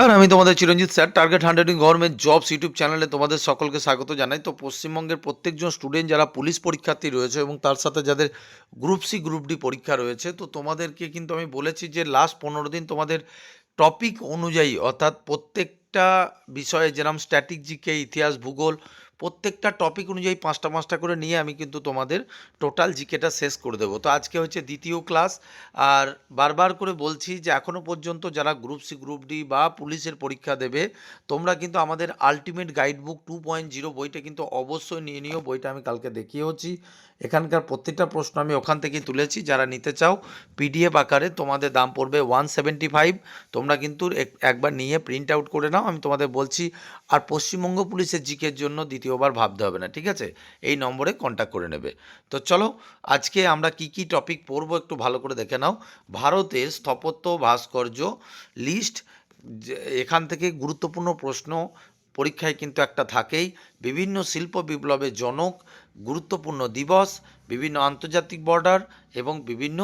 Sir আমি তোমাদের Chiranjit sir target hundred in government jobs YouTube চ্যানেলে তোমাদের সকলকে স্বাগত জানাই। তো পশ্চিমবঙ্গের প্রত্যেকজন স্টুডেন্ট যারা পুলিশ পরীক্ষার্থী রয়েছে এবং তার সাথে যাদের গ্রুপ সি গ্রুপ ডি পরীক্ষা রয়েছে, তো তোমাদেরকে কিন্তু আমি বলেছি যে লাস্ট পনেরো দিন তোমাদের টপিক অনুযায়ী, অর্থাৎ প্রত্যেকটা বিষয়ে যেরকম স্ট্যাটিক জিকে ইতিহাস, ভূগোল প্রত্যেকটা টপিক অনুযায়ী পাঁচটা পাঁচটা করে নিয়ে আমি কিন্তু তোমাদের টোটাল জিকেটা শেষ করে দেবো। তো আজকে হচ্ছে দ্বিতীয় ক্লাস আর বারবার করে বলছি যে এখনও পর্যন্ত যারা গ্রুপ সি গ্রুপ ডি বা পুলিশের পরীক্ষা দেবে, তোমরা কিন্তু আমাদের ultimate guide book two point zero বইটা কিন্তু অবশ্যই নিয়ে নিও। বইটা আমি কালকে দেখিয়েওছি। এখানকার প্রত্যেকটা প্রশ্ন আমি ওখান থেকেই তুলেছি। যারা নিতে চাও পিডিএফ আকারে তোমাদের দাম পড়বে ওয়ান সেভেন্টি ফাইভ তোমরা কিন্তু এক- একবার নিয়ে প্রিন্ট আউট করে নাও। আমি তোমাদের বলছি, আর পশ্চিমবঙ্গ পুলিশের জিকের জন্য দ্বিতীয়বার ভাবতে হবে না, ঠিক আছে? এই নম্বরে কন্ট্যাক্ট করে নেবে। তো চলো, আজকে আমরা কি কি টপিক পড়ব একটু ভালো করে দেখে নাও। ভারতের স্থাপত্য ভাস্কর্য লিস্ট এখান থেকে গুরুত্বপূর্ণ প্রশ্ন, পরীক্ষায় কিন্তু একটা থাকেই। বিভিন্ন শিল্প বিপ্লবের জনক, গুরুত্বপূর্ণ দিবস, বিভিন্ন আন্তর্জাতিক বর্ডার এবং বিভিন্ন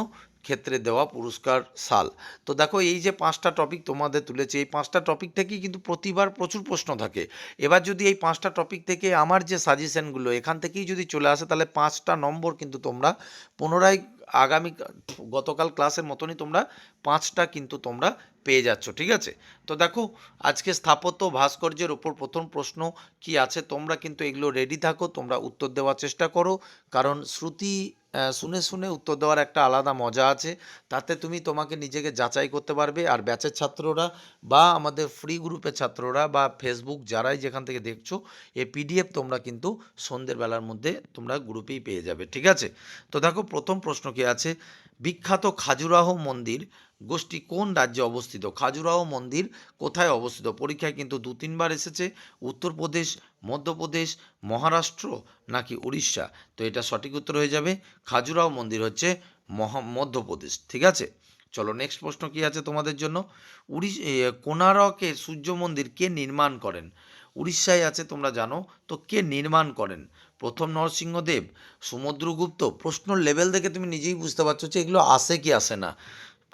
ক্ষেত্রে দেওয়া পুরস্কার সাল। তো দেখো, এই যে পাঁচটা টপিক তোমাদের তুলেছে, এই পাঁচটা টপিক থেকেই কিন্তু প্রতিবার প্রচুর প্রশ্ন থাকে। এবার যদি এই পাঁচটা টপিক থেকে আমার যে সাজেশনগুলো এখান থেকেই যদি চলে আসে, তাহলে পাঁচটা নম্বর কিন্তু তোমরা পুনরায় আগামী গতকাল ক্লাসের মতনই তোমরা পাঁচটা কিন্তু তোমরা পেয়ে যাচ্ছ, ঠিক আছে? তো দেখো, আজকে স্থাপত্য ভাস্কর্যের ওপর প্রথম প্রশ্ন কি আছে? তোমরা কিন্তু এগুলো রেডি থাকো, তোমরা উত্তর দেওয়ার চেষ্টা করো। কারণ শ্রুতি শুনে শুনে উত্তর দেওয়ার একটা আলাদা মজা আছে। তাতে তুমি তোমাকে নিজেকে যাচাই করতে পারবে। আর ব্যাচের ছাত্ররা বা আমাদের ফ্রি গ্রুপের ছাত্ররা বা ফেসবুক যারাই যেখান থেকে দেখছ এই পিডিএফ তোমরা কিন্তু সন্ধ্যের বেলার মধ্যে তোমরা গ্রুপেই পেয়ে যাবে, ঠিক আছে? তো দেখো, প্রথম প্রশ্ন কি আছে বিখ্যাত খাজুরাহ মন্দির। গোষ্ঠী কোন রাজ্যে অবস্থিত? খাজুরাহ মন্দির কোথায় অবস্থিত? পরীক্ষায় কিন্তু দু তিনবার এসেছে। উত্তরপ্রদেশ মধ্যপ্রদেশ মহারাষ্ট্র নাকি উড়িষ্যা? তো এটা সঠিক উত্তর হয়ে যাবে। খাজুরাহ মন্দির হচ্ছে মহা মধ্যপ্রদেশ। ঠিক আছে? চলো নেক্সট প্রশ্ন কি আছে তোমাদের জন্য? উড়িষ এ, কোণারকে সূর্য মন্দির কে নির্মাণ করেন? উড়িষ্যায় আছে তোমরা জানো তো কে নির্মাণ করেন? প্রথম নরসিংহদেব, সমুদ্রগুপ্ত প্রশ্ন লেভেল দেখে তুমি নিজেই বুঝতে পারছ যে এগুলো আসে কি আসে না।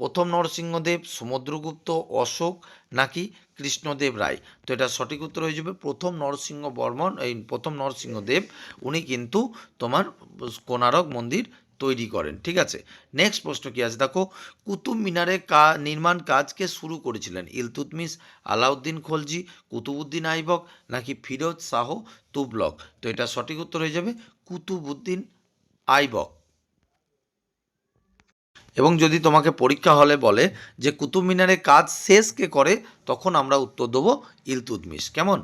প্রথম নরসিংহদেব, সমুদ্রগুপ্ত, অশোক নাকি কৃষ্ণদেব রায়? তো এটা সঠিক উত্তর হয়ে যাবে প্রথম নরসিংহ বর্মন এই প্রথম নরসিংহদেব, উনি কিন্তু তোমার কোণারক মন্দির তৈরি করেন, ঠিক আছে? নেক্সট প্রশ্ন কি আছে? দেখো, কুতুব মিনারের কা, নির্মাণ কাজকে শুরু করেছিলেন? ইলতুতমিস আলাউদ্দিন খলজি কুতুবুদ্দিন আইবক নাকি ফিরোজ শাহ তুবলক তো এটা সঠিক উত্তর হয়ে যাবে কুতুবুদ্দিন আইবক। এবং যদি তোমাকে পরীক্ষা হলে বলে যে কুতুব মিনারের কাজ শেষ কে করে, তখন আমরা উত্তর দেবো ইলতুতমিশ। কেমন?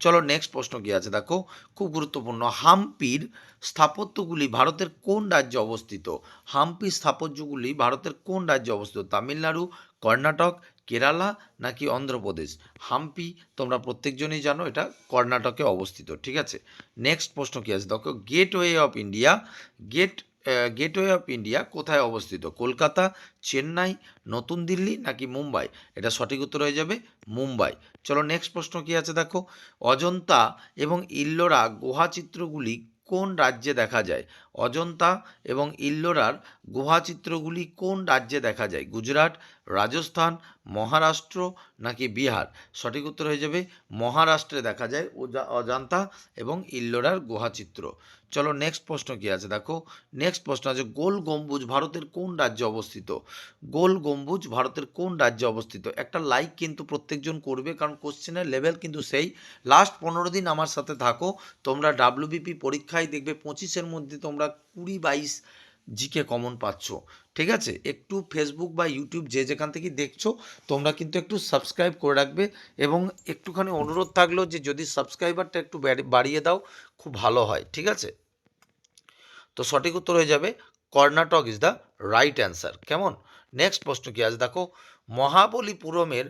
চলো নেক্সট প্রশ্ন কি আছে? দেখো, খুব গুরুত্বপূর্ণ, হাম্পির স্থাপত্যগুলি ভারতের কোন রাজ্যে অবস্থিত? হাম্পি স্থাপত্যগুলি ভারতের কোন রাজ্যে অবস্থিত? তামিলনাড়ু, কর্ণাটক, কেরালা নাকি অন্ধ্রপ্রদেশ? হাম্পি তোমরা প্রত্যেকজনই জানো, এটা কর্ণাটকে অবস্থিত, ঠিক আছে? নেক্সট প্রশ্ন কি আছে? দেখো gateway of India gate gateway of India কোথায় অবস্থিত? কলকাতা, চেন্নাই, নতুন দিল্লি নাকি মুম্বাই? এটা সঠিক উত্তর হয়ে যাবে মুম্বাই। চলো নেক্সট প্রশ্ন কি আছে দেখো? অজন্তা এবং ইল্লোরা গুহা চিত্রগুলি কোন রাজ্যে দেখা যায়? অজন্তা এবং ইল্লোরার গুহা চিত্রগুলি কোন রাজ্যে দেখা যায়? গুজরাট, রাজস্থান, মহারাষ্ট্র নাকি বিহার? সঠিক উত্তর হয়ে যাবে মহারাষ্ট্রে দেখা যায় অজান্তা এবং ইল্লোরার গুহা চিত্র চলো নেক্সট প্রশ্ন কি আছে? দেখো নেক্সট প্রশ্ন আছে, গোল গম্বুজ ভারতের কোন রাজ্যে অবস্থিত? গোল গম্বুজ ভারতের কোন রাজ্যে অবস্থিত? একটা লাইক কিন্তু প্রত্যেকজন করবে, কারণ কোশ্চেনের লেভেল কিন্তু সেই। লাস্ট পনেরো দিন আমার সাথে থাকো, তোমরা ডাব্লিউবিপি পরীক্ষায় দেখবে, পঁচিশের মধ্যে তোমরা কুড়ি বাইশ জিকে কমন পাচ্ছ, ঠিক আছে? একটু ফেসবুক বা ইউটিউব যে যেখান থেকে দেখছ, তোমরা কিন্তু একটু সাবস্ক্রাইব করে রাখবে এবং একটুখানি অনুরোধ থাকল যে যদি সাবস্ক্রাইবারটা একটু বাড়িয়ে দাও, খুব ভালো হয়, ঠিক আছে? তো সঠিক উত্তর হয়ে যাবে, Karnataka is the right answer কেমন? নেক্সট প্রশ্ন কি? আছে দেখো, মহাবলীপুরমের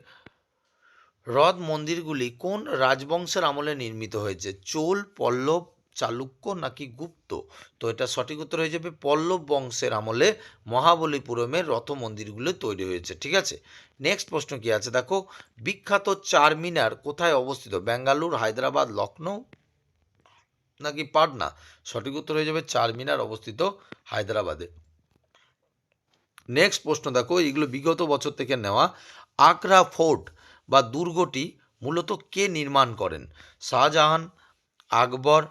হ্রদ মন্দিরগুলি কোন রাজবংশের আমলে নির্মিত হয়েছে? চোল, পল্লব চালুক্য নাকি গুপ্ত? তো এটা সঠিক উত্তর হয়ে যাবে পল্লব বংশের আমলে মহাবলীপুরমের রথ মন্দিরগুলো তৈরি হয়েছে, ঠিক আছে? নেক্সট প্রশ্ন কি আছে? দেখো, বিখ্যাত চারমিনার কোথায় অবস্থিত? বেঙ্গালুর হায়দ্রাবাদ লখনৌ নাকি পাটনা? সঠিক উত্তর হয়ে যাবে চারমিনার অবস্থিত হায়দ্রাবাদে। নেক্সট প্রশ্ন দেখো, এগুলো বিগত বছর থেকে নেওয়া। আগ্রা ফোর্ট বা দুর্গটি মূলত কে নির্মাণ করেন? শাহজাহান, আকবর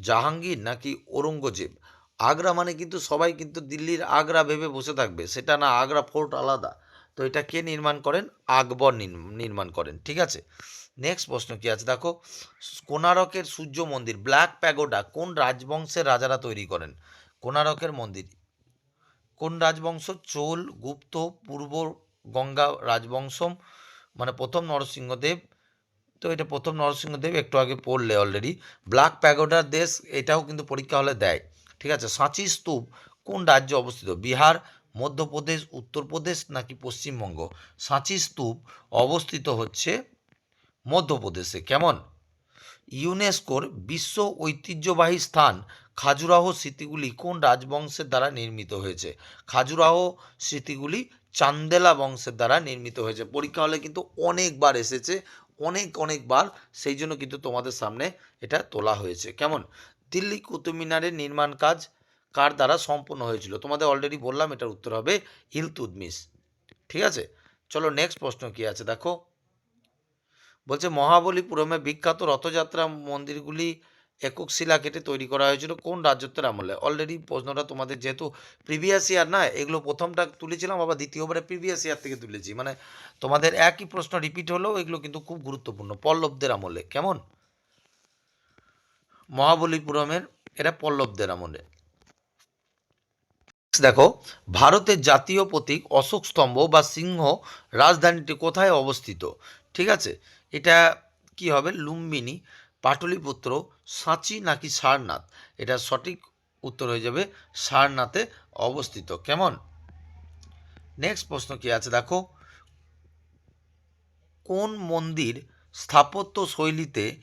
জাহাঙ্গীর নাকি ঔরঙ্গজেব? আগ্রা মানে কিন্তু সবাই কিন্তু দিল্লির আগ্রা ভেবে বসে থাকবে। সেটা না, আগ্রা ফোর্ট আলাদা। তো এটা কে নির্মাণ করেন? আকবর নির্ম- নির্মাণ করেন, ঠিক আছে? নেক্সট প্রশ্ন কি আছে? দেখো কোনারকের সূর্য মন্দির, ব্ল্যাক প্যাগোডা কোন রাজবংশের রাজারা তৈরি করেন? কোনারকের মন্দির। কোন রাজবংশ? চোল, গুপ্ত, পূর্ব গঙ্গা রাজবংশম মানে প্রথম নরসিংহদেব তো এটা প্রথম নরসিংহদেব একটু আগে পড়লে অলরেডি ব্ল্যাক প্যাগোডার দেশ, এটাও কিন্তু পরীক্ষা হলে দেয়। ঠিক আছে, সাঁচি স্তূপ কোন রাজ্যে অবস্থিত? বিহার, মধ্যপ্রদেশ, উত্তরপ্রদেশ নাকি পশ্চিমবঙ্গ? সাঁচি স্তূপ অবস্থিত হচ্ছে মধ্যপ্রদেশে। কেমন? ইউনেস্কোর বিশ্ব ঐতিহ্যবাহী স্থান খাজুরাহ স্মৃতিগুলি কোন রাজবংশের দ্বারা নির্মিত হয়েছে? খাজুরাহ স্মৃতিগুলি চান্দেলা বংশের দ্বারা নির্মিত হয়েছে। পরীক্ষা হলে কিন্তু অনেকবার এসেছে অনেক অনেকবার সেই জন্য কিন্তু তোমাদের সামনে এটা তোলা হয়েছে। কেমন? দিল্লি কুতুব মিনারের নির্মাণ কাজ কার দ্বারা সম্পন্ন হয়েছিল? তোমাদের অলরেডি বললাম এটার উত্তর হবে ইলতুদমিস ঠিক আছে? চলো নেক্সট প্রশ্ন কি আছে? দেখো। বলছে, মহাবলীপুরমে বিখ্যাত রথযাত্রা মন্দিরগুলি একক শিলা কেটে তৈরি করা হয়েছিল কোন রাজত্বের আমলে? অলরেডি প্রশ্নটা তোমাদের যেহেতু প্রিভিয়াস ইয়ার না, এগুলো প্রথমটা তুলেছিলাম, আবার দ্বিতীয়বারে প্রিভিয়াস ইয়ার থেকে তুলেছি। মানে তোমাদের একই প্রশ্ন রিপিট হলেও এগুলো কিন্তু খুব গুরুত্বপূর্ণ, পল্লবদের আমলে। কেমন? মহাবলীপুরমের এটা পল্লবদের আমলে। দেখো, ভারতের জাতীয় প্রতীক অশোক স্তম্ভ বা সিংহ রাজধানীটি কোথায় অবস্থিত? ঠিক আছে? এটা কি হবে? লুম্বিনী। পাটলিপুত্র সাঁচি নাকি সারনাথ? এটা সঠিক উত্তর হয়ে যাবে সারনাথে অবস্থিত। কেমন? নেক্সট প্রশ্ন কি আছে? দেখো, কোন মন্দির স্থাপত্য শৈলীতে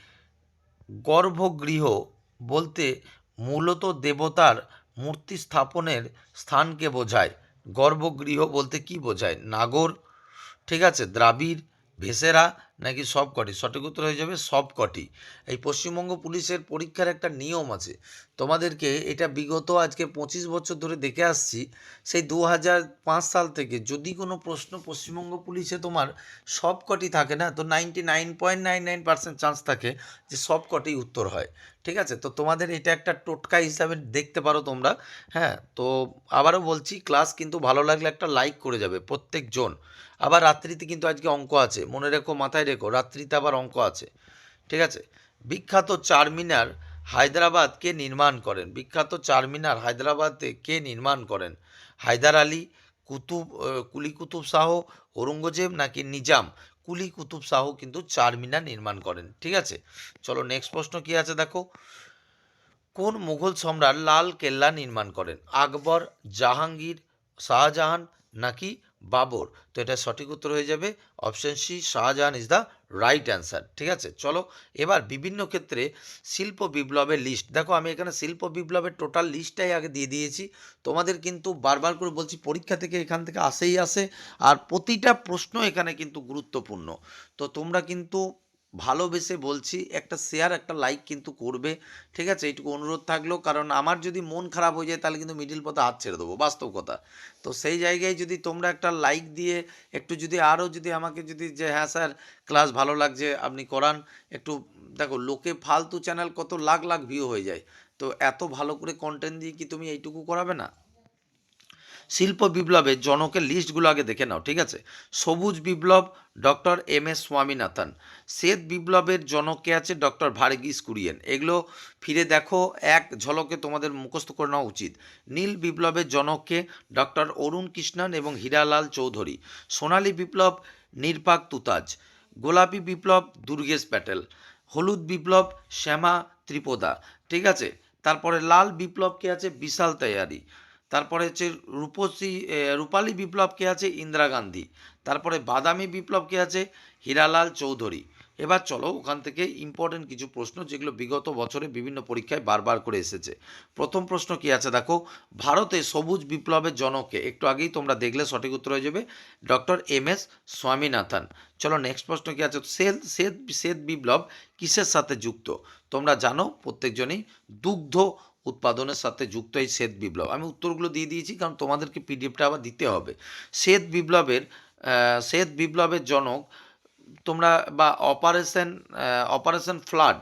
গর্ভগৃহ বলতে মূলত দেবতার মূর্তি স্থাপনের স্থানকে বোঝায়? গর্ভগৃহ বলতে কি বোঝায়? নাগর, ঠিক আছে, দ্রাবিড় ভেসেরা নাকি সবকটি? সঠিক উত্তর হয়ে যাবে সবকটি। এই পশ্চিমবঙ্গ পুলিশের পরীক্ষার একটা নিয়ম আছে। তোমাদেরকে এটা বিগত আজকে পঁচিশ বছর ধরে দেখে আসছি, সেই দু হাজার পাঁচ সাল থেকে যদি কোনো প্রশ্ন পশ্চিমবঙ্গ পুলিশে তোমার সবকটি থাকে না, তো ninety nine point nine nine percent chance থাকে যে সবকটি উত্তর হয়। ঠিক আছে? তো তোমাদের এটা একটা টোটকা হিসাবে দেখতে পারো তোমরা। হ্যাঁ? তো আবারও বলছি, ক্লাস কিন্তু ভালো লাগলে একটা লাইক করে যাবে প্রত্যেকজন। আবার রাত্রিতে কিন্তু আজকে অঙ্ক আছে। মনে রেখো, মাথায় রেখো, রাত্রিতে আবার অঙ্ক আছে। ঠিক আছে? বিখ্যাত চারমিনার হায়দ্রাবাদ কে নির্মাণ করেন। বিখ্যাত চারমিনার হায়দ্রাবাদে কে নির্মাণ করেন? হায়দার আলী, কুতুব কুলি কুতুব শাহ, ঔরঙ্গজেব নাকি নিজাম? কুলি কুতুব শাহ কিন্তু চার মিনার নির্মাণ করেন, ঠিক আছে? চলো নেক্সট প্রশ্ন কি আছে দেখো? কোন মুঘল সম্রাট লাল কেল্লা নির্মাণ করেন? আকবর, জাহাঙ্গীর, শাহজাহান নাকি বাবর। তো এটা সঠিক উত্তর হয়ে যাবে option C Shahjahan is the right answer ঠিক আছে? চলো, এবার বিভিন্ন ক্ষেত্রে শিল্প বিপ্লবের লিস্ট দেখো, আমি এখানে শিল্প বিপ্লবের টোটাল লিস্টটাই আগে দিয়ে দিয়েছি। তোমাদের কিন্তু বারবার করে বলছি, পরীক্ষা থেকে এখান থেকে আসেই আসে। আর প্রতিটা প্রশ্ন এখানে কিন্তু গুরুত্বপূর্ণ। তো তোমরা কিন্তু ভালোবেসে বলছি, একটা শেয়ার একটা লাইক কিন্তু করবে। ঠিক আছে? এইটুকু অনুরোধ থাকল। কারণ আমার যদি মন খারাপ হয়ে যায়, তাহলে কিন্তু মিডিল পথে হাত ছেড়ে দেবো। বাস্তব কথা। তো সেই জায়গায় যদি তোমরা একটা লাইক দিয়ে, একটু যদি আরও যদি আমাকে যদি যে হ্যাঁ স্যার ক্লাস ভালো লাগছে, আপনি করান। একটু, দেখো, লোকে ফালতু চ্যানেল কত লাখ লাখ ভিউ হয়ে যায়। তো এত ভালো করে কন্টেন্ট দিয়ে কি তুমি এইটুকু করাবে না? শিল্প বিপ্লবের জনকের লিস্টগুলো আগে দেখে নাও, ঠিক আছে? সবুজ বিপ্লব, ডক্টর এম এস স্বামীনাথন। শ্বেত বিপ্লবের জনকে আছে? ডক্টর ভার্গিস কুরিয়েন। এগুলো ফিরে দেখো, এক ঝলকে তোমাদের মুখস্থ করে নেওয়া উচিত। নীল বিপ্লবের জনককে ডক্টর অরুণ কৃষ্ণন এবং হীরালাল চৌধুরী। সোনালী বিপ্লব, নির্পাক তুতাজ। গোলাপি বিপ্লব, দুর্গেশ প্যাটেল। হলুদ বিপ্লব, শ্যামা ত্রিপদা। ঠিক আছে? তারপরে লাল বিপ্লব কে আছে? বিশাল তৈয়ারি। তারপরে হচ্ছে রূপসী রূপালী বিপ্লব কে আছে? ইন্দিরা গান্ধী। তারপরে বাদামি বিপ্লব কে আছে? হীরালাল চৌধুরী। এবার চলো ওখান থেকে ইম্পর্টেন্ট কিছু প্রশ্ন যেগুলো বিগত বছরে বিভিন্ন পরীক্ষায় বারবার করে এসেছে। প্রথম প্রশ্ন কি আছে? দেখো, ভারতে সবুজ বিপ্লবের জনকে, একটু আগেই তোমরা দেখলে সঠিক উত্তর হয়ে যাবে, ডক্টর এম এস স্বামীনাথন। চলো নেক্সট প্রশ্ন কি আছে? শ্বেত শ্বেত শ্বেত বিপ্লব কিসের সাথে যুক্ত? তোমরা জানো, প্রত্যেকজনই দুগ্ধ উৎপাদনের সাথে যুক্ত এই শ্বেত বিপ্লব। আমি উত্তরগুলো দিয়ে দিয়েছি কারণ তোমাদেরকে পিডিএফটা আবার দিতে হবে। শ্বেত বিপ্লবের শ্বেত বিপ্লবের জনক তোমরা বা অপারেশন অপারেশন ফ্লাড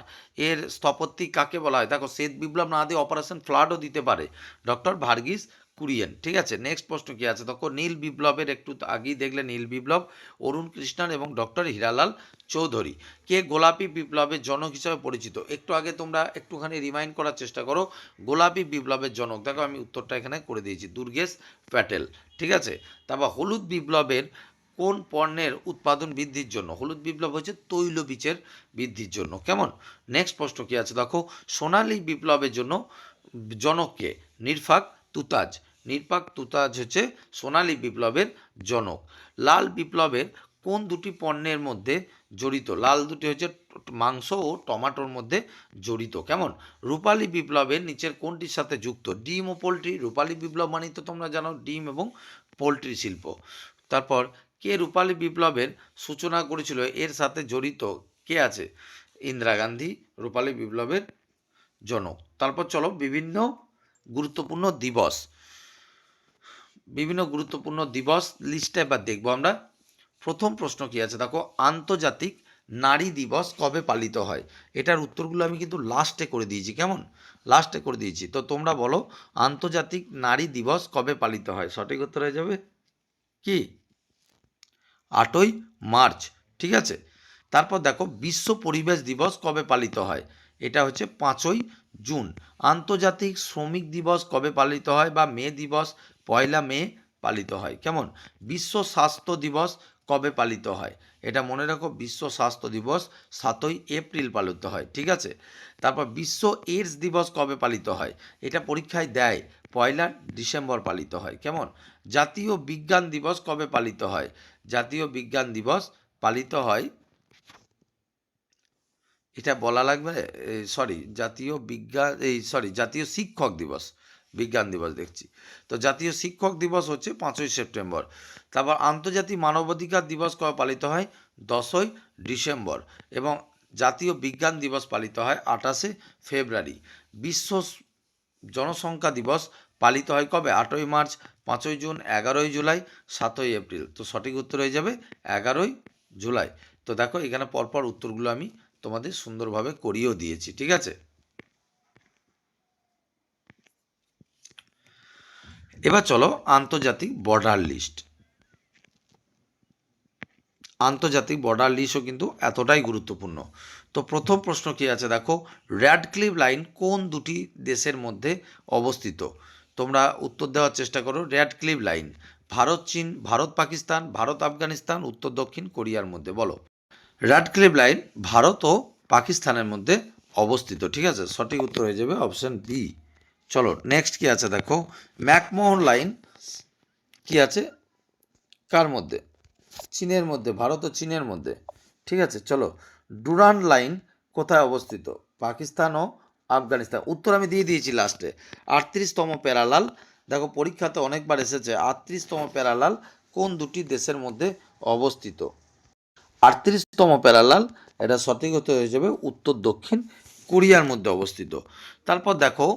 এর স্থপতি কাকে বলা হয়? দেখো, শ্বেত বিপ্লব না দিয়ে অপারেশন ফ্লাডও দিতে পারে। ডক্টর ভার্গিস কুরিয়েন, ঠিক আছে? নেক্সট প্রশ্ন কি আছে? দেখো, নীল বিপ্লবের একটু আগেই দেখলে নীল বিপ্লব, অরুণ কৃষ্ণন এবং ডক্টর হীরালাল চৌধুরী। কে গোলাপি বিপ্লবের জনক হিসাবে পরিচিত? একটু আগে তোমরা একটুখানি রিমাইন্ড করার চেষ্টা করো, গোলাপি বিপ্লবের জনক। দেখো, আমি উত্তরটা এখানে করে দিয়েছি, দুর্গেশ প্যাটেল, ঠিক আছে? তারপর হলুদ বিপ্লবের কোন পণ্যের উৎপাদন বৃদ্ধির জন্য? হলুদ বিপ্লব হচ্ছে তৈল বীজের বৃদ্ধির জন্য। কেমন? নেক্সট প্রশ্ন কি আছে? দেখো, সোনালী বিপ্লবের জন্য জনককে নির্ফাক তুতাজ নির্পাক তুতাজ হচ্ছে সোনালী বিপ্লবের জনক। লাল বিপ্লবের কোন দুটি পণ্যের মধ্যে জড়িত? লাল দুটি হচ্ছে মাংস ও টমাটোর মধ্যে জড়িত। কেমন? রূপালী বিপ্লবের নিচের কোনটির সাথে যুক্ত? ডিম ও পোলট্রি। রূপালী বিপ্লব মানে তো তোমরা জানো, ডিম এবং পোলট্রি শিল্প। তারপর কে রূপালী বিপ্লবের সূচনা করেছিল? এর সাথে জড়িত কে আছে? ইন্দিরা গান্ধী, রূপালী বিপ্লবের জনক। তারপর চলো বিভিন্ন গুরুত্বপূর্ণ দিবস। বিভিন্ন গুরুত্বপূর্ণ দিবস লিস্টে এবার দেখব আমরা। প্রথম প্রশ্ন কি আছে? দেখো, আন্তর্জাতিক নারী দিবস কবে পালিত হয়? এটার উত্তরগুলো আমি কিন্তু লাস্টে করে দিয়েছি, কেমন? লাস্টে করে দিয়েছি। তো তোমরা বলো, আন্তর্জাতিক নারী দিবস কবে পালিত হয়? সঠিক উত্তর হয়ে যাবে কি? আটই মার্চ, ঠিক আছে? তারপর দেখো, বিশ্ব পরিবেশ দিবস কবে পালিত হয়? এটা হচ্ছে পাঁচই জুন। আন্তর্জাতিক শ্রমিক দিবস কবে পালিত হয় বা মে দিবস পয়লা মে পালিত হয়। কেমন? বিশ্ব স্বাস্থ্য দিবস কবে পালিত হয়? এটা মনে রাখো, বিশ্ব স্বাস্থ্য দিবস সাতই এপ্রিল পালিত হয়, ঠিক আছে? তারপর বিশ্ব এইডস দিবস কবে পালিত হয়? এটা পরীক্ষায় দেয়, পয়লা ডিসেম্বর পালিত হয়, কেমন? জাতীয় বিজ্ঞান দিবস কবে পালিত হয়? জাতীয় বিজ্ঞান দিবস পালিত হয়, এটা বলা লাগবে সরি জাতীয় বিজ্ঞান এই সরি জাতীয় শিক্ষক দিবস। বিজ্ঞান দিবস দেখছি। তো জাতীয় শিক্ষক দিবস হচ্ছে পাঁচই সেপ্টেম্বর। তারপর আন্তর্জাতিক মানবাধিকার দিবস কবে পালিত হয়? দশই ডিসেম্বর এবং জাতীয় বিজ্ঞান দিবস পালিত হয় আঠাশে ফেব্রুয়ারি। বিশ্ব জনসংখ্যা দিবস পালিত হয় কবে? আটই মার্চ, পাঁচই জুন, এগারোই জুলাই, সাতই এপ্রিল। তো সঠিক উত্তর হয়ে যাবে এগারোই জুলাই। তো দেখো এখানে পরপর উত্তরগুলো আমি তোমাদের সুন্দরভাবে করিয়েও দিয়েছি, ঠিক আছে? এবার চলো আন্তর্জাতিক বর্ডার লিস্ট। আন্তর্জাতিক বর্ডার লিস্টও কিন্তু এতটাই গুরুত্বপূর্ণ। তো প্রথম প্রশ্ন কি আছে দেখো, র্যাডক্লিফ লাইন কোন দুটি দেশের মধ্যে অবস্থিত? তোমরা উত্তর দেওয়ার চেষ্টা করো, র্যাডক্লিফ লাইন। ভারত, চীন, ভারত, পাকিস্তান, ভারত, আফগানিস্তান, উত্তর, দক্ষিণ, কোরিয়ার মধ্যে। বলো, র্যাডক্লিফ লাইন ভারত ও পাকিস্তানের মধ্যে অবস্থিত। ঠিক আছে, সঠিক উত্তর হয়ে যাবে অপশন বি চলো নেক্সট কি আছে দেখো? ম্যাকমোহন লাইন কি আছে? কার মধ্যে? চীনের মধ্যে, ভারত ও চীনের মধ্যে। ঠিক আছে, চলো। ডুরান লাইন কোথায় অবস্থিত? পাকিস্তান ও আফগানিস্তান। উত্তর আমি দিয়ে দিয়েছি লাস্টে আটত্রিশতম প্যারালাল। দেখো, পরীক্ষাতে অনেকবার এসেছে। আটত্রিশতম প্যারালাল কোন দুটি দেশের মধ্যে অবস্থিত? আটত্রিশতম প্যারালাল, এটা সঠিক হতে হয়ে যাবে উত্তর দক্ষিণ কোরিয়ার মধ্যে অবস্থিত। তারপর দেখো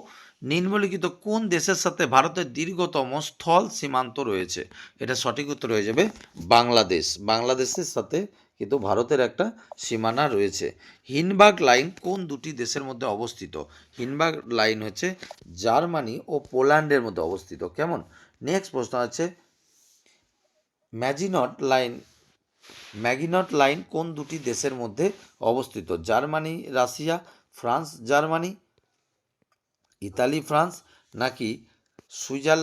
নিম্নলিখিত কোন দেশের সাথে ভারতের দীর্ঘতম স্থল সীমান্ত রয়েছে? এটা সঠিক উত্তর হয়ে যাবে বাংলাদেশ। বাংলাদেশের সাথে কিন্তু ভারতের একটা সীমানা রয়েছে। হিনবাগ লাইন কোন দুটি দেশের মধ্যে অবস্থিত? হিনবাগ লাইন হচ্ছে জার্মানি ও পোল্যান্ডের মধ্যে অবস্থিত। কেমন? নেক্সট প্রশ্ন আছে। ম্যাজিনট লাইন, ম্যাগিনট লাইন কোন দুটি দেশের মধ্যে অবস্থিত? Germany, Russia, France, Germany Italy, France নাকি সুইজার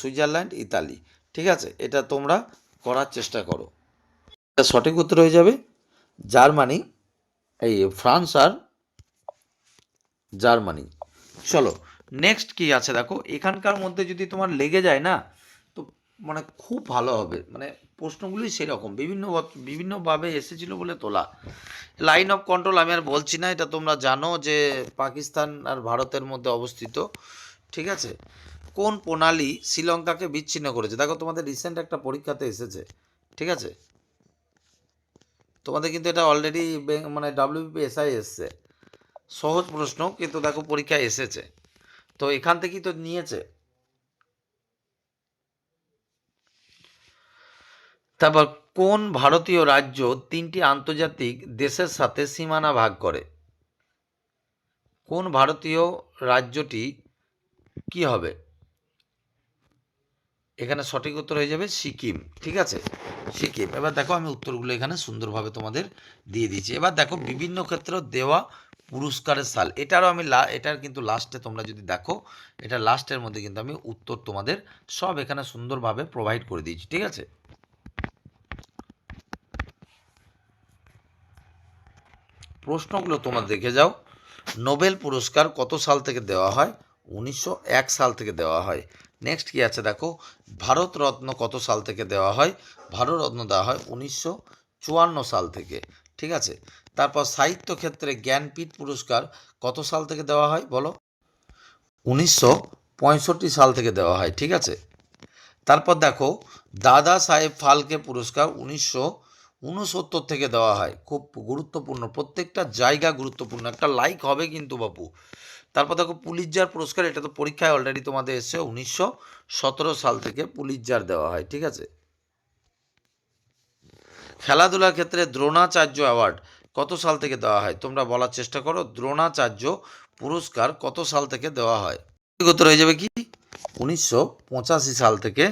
সুইজারল্যান্ড, ইতালি। ঠিক আছে, এটা তোমরা করার চেষ্টা করো। এটা সঠিক উত্তর হয়ে যাবে, জার্মানি, এই ফ্রান্স আর জার্মানি। চলো, নেক্সট কি আছে দেখো, এখানকার মধ্যে যদি তোমার লেগে যায় না মানে খুব ভালো হবে। মানে প্রশ্নগুলি সেরকম। বিভিন্ন বিভিন্নভাবে এসেছিল বলে তোলা। লাইন অফ কন্ট্রোল আমি আর বলছি না, এটা তোমরা জানো যে পাকিস্তান আর ভারতের মধ্যে অবস্থিত। ঠিক আছে? কোন প্রণালী শ্রীলঙ্কাকে বিচ্ছিন্ন করেছে? দেখো, তোমাদের রিসেন্ট একটা পরীক্ষাতে এসেছে। ঠিক আছে? তোমাদের কিন্তু এটা অলরেডি মানে ডাব্লিউপি এসআই এসছে। সহজ প্রশ্ন, কিন্তু দেখো পরীক্ষায় এসেছে। তো এখান থেকেই তো নিয়েছে। তারপর কোন ভারতীয় রাজ্য তিনটি আন্তর্জাতিক দেশের সাথে সীমানা ভাগ করে? কোন ভারতীয় রাজ্যটি কি হবে? এখানে সঠিক উত্তর হয়ে যাবে সিকিম, ঠিক আছে? সিকিম। এবার দেখো আমি উত্তরগুলো এখানে সুন্দরভাবে তোমাদের দিয়ে দিয়েছি এবার দেখো বিভিন্ন ক্ষেত্রে দেওয়া পুরস্কারের সাল। এটারও আমি লা এটার কিন্তু লাস্টে তোমরা যদি দেখো, এটা লাস্টের মধ্যে কিন্তু আমি উত্তর তোমাদের সব এখানে সুন্দরভাবে প্রোভাইড করে দিয়েছি, ঠিক আছে? প্রশ্নগুলো তোমরা দেখে যাও। নোবেল পুরস্কার কত সাল থেকে দেওয়া হয়? উনিশশো এক সাল থেকে দেওয়া হয়। নেক্সট কি আছে দেখো? ভারত রত্ন কত সাল থেকে দেওয়া হয়? ভারত রত্ন দেওয়া হয় উনিশশো চুয়ান্ন সাল থেকে। ঠিক আছে? তারপর সাহিত্য ক্ষেত্রে জ্ঞানপীঠ পুরস্কার কত সাল থেকে দেওয়া হয় বলো? উনিশশো পঁয়ষট্টি সাল থেকে দেওয়া হয়। ঠিক আছে? তারপর দেখো, দাদা সাহেব ফালকে পুরস্কার উনিশশো উনসত্তর থেকে দেওয়া হয়। খুব গুরুত্বপূর্ণ। প্রত্যেকটা জায়গা গুরুত্বপূর্ণ। একটা লাইক হবে কিন্তু বাপু। তারপর দেখো পুলিশজার পুরস্কার, এটা তো পরীক্ষায় অলরেডি তোমাদের এসে উনিশশো সতেরো সাল থেকে পুলিশজার দেওয়া হয়, ঠিক আছে? খেলাধুলার ক্ষেত্রে দ্রোণাচার্য অ্যাওয়ার্ড কত সাল থেকে দেওয়া হয়? তোমরা বলার চেষ্টা করো, দ্রোণাচার্য পুরস্কার কত সাল থেকে দেওয়া হয়? উত্তর হয়ে যাবে কি? উনিশশো পঁচাশি সাল থেকে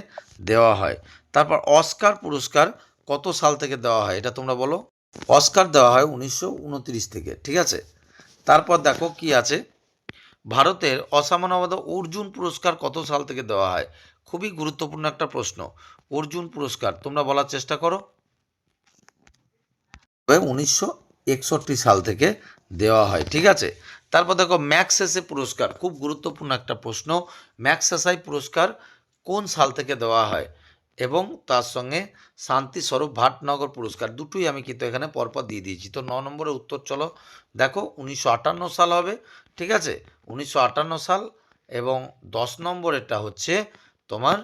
দেওয়া হয়। তারপর অস্কার পুরস্কার কত সাল থেকে দেওয়া হয় এটা তোমরা বলো? অস্কার দেওয়া হয় উনিশশো উনত্রিশ থেকে, ঠিক আছে? তারপর দেখো কি আছে? ভারতের অসামান্যবাদ অর্জুন পুরস্কার কত সাল থেকে দেওয়া হয়? খুবই গুরুত্বপূর্ণ একটা প্রশ্ন। অর্জুন পুরস্কার, তোমরা বলার চেষ্টা করো। উনিশশো একষট্টি সাল থেকে দেওয়া হয়, ঠিক আছে? তারপর দেখো ম্যাক্সেসে পুরস্কার, খুব গুরুত্বপূর্ণ একটা প্রশ্ন। ম্যাক্সেসাই পুরস্কার কোন সাল থেকে দেওয়া হয়? এবং তার সঙ্গে শান্তি স্বরূপ ভাটনগর পুরস্কার। দুটোই আমি কিন্তু এখানে পরপর দিয়ে দিয়েছি। তো ন নম্বরের উত্তর চলো। দেখো, উনিশশো আটান্ন সাল হবে, ঠিক আছে? উনিশশো আটান্ন সাল এবং দশ নম্বরেরটা হচ্ছে তোমার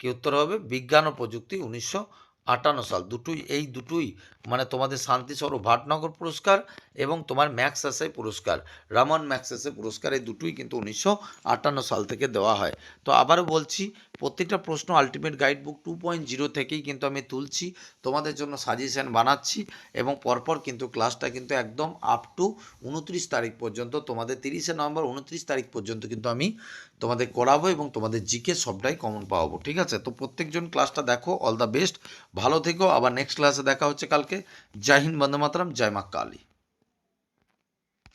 কি উত্তর হবে? বিজ্ঞান ও প্রযুক্তি উনিশশো আটান্ন সাল। দুটোই, এই দুটোই মানে তোমাদের শান্তিস্বরূপ ভাটনগর পুরস্কার এবং তোমার ম্যাক্স এসআই পুরস্কার। রামন ম্যাক্স এসআই পুরস্কার, এই দুটোই কিন্তু উনিশশো আটান্ন সাল থেকে দেওয়া হয়। তো আবারও বলছি প্রত্যেকটা প্রশ্ন ultimate guide book two point zero থেকেই কিন্তু আমি তুলছি, তোমাদের জন্য সাজেশন বানাচ্ছি এবং পরপর কিন্তু ক্লাসটা কিন্তু একদম আপ টু উনত্রিশ তারিখ পর্যন্ত, তোমাদের তিরিশে নভেম্বর উনত্রিশ তারিখ পর্যন্ত কিন্তু আমি তোমাদের করাবো এবং তোমাদের জিকে সবটাই কমন পাওয়াবো, ঠিক আছে? তো প্রত্যেকজন ক্লাসটা দেখো অল দ্য বেস্ট ভালো থেকো, আবার নেক্সট ক্লাসে দেখা হচ্ছে কালকে। জয় হিন্দ, বন্দে মাতরম, জয় মা কালী।